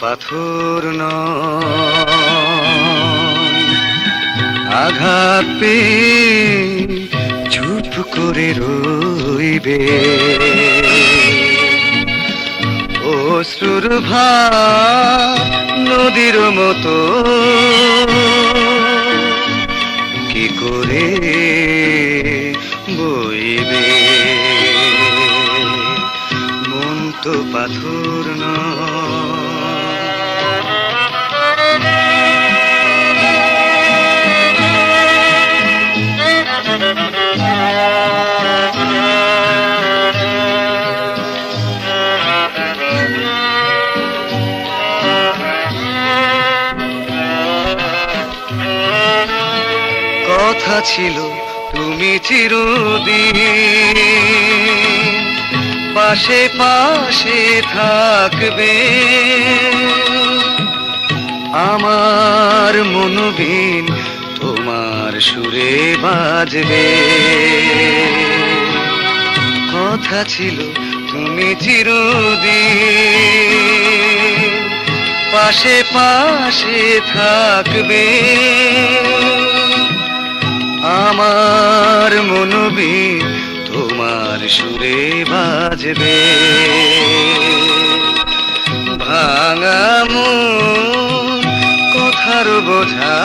পাথর আঘাত চুপ করে রইবে। ভার নদীর মতো। কি করে বইবে? মন তো পাথর নয়। কথা ছিল, তুমি চিরদিন পাশে পাশে থাকবে। আমার মনোবিন তোমার সুরে বাজবে। কথা ছিল, তুমি চিরদিন পাশে পাশে থাকবে। আমার মনবি, তোমার সুরে বাজবে। ভাঙা মন, কথার বোঝা,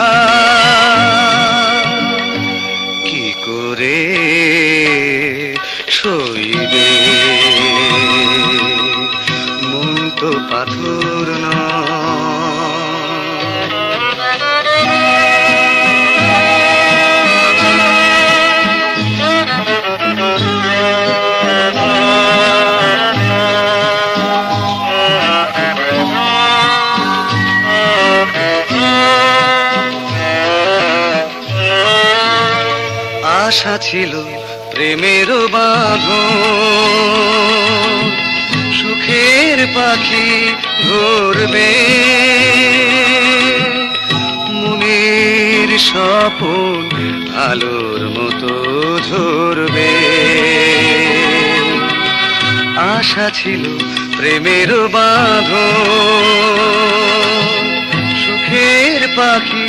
কি করে সইবে? মন তো পাথর নয়। আশা ছিল প্রেমের বাঁধন। সুখের পাখি ধরবে। মনের স্বপন আলোর মতো ঝরবে আশা ছিল প্রেমের বাঁধন। সুখের পাখি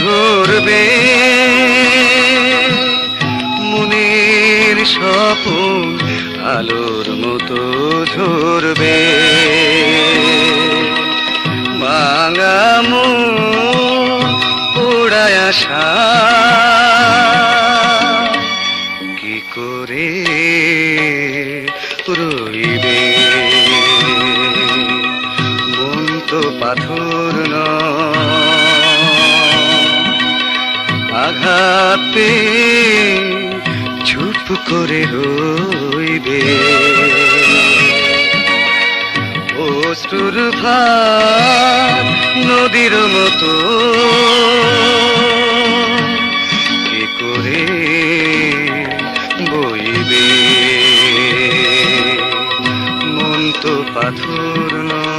ধরবে। স্বপন আলোর মতো ঝরবে। মাঙামো পোড়ায় আসা কি করে রইবে? মন তো পাথর নয়। আঘাতে করে রইবে অশ্রুর ভার নদীর মতো। কি করে বইবে? মন তো পাথর নয়।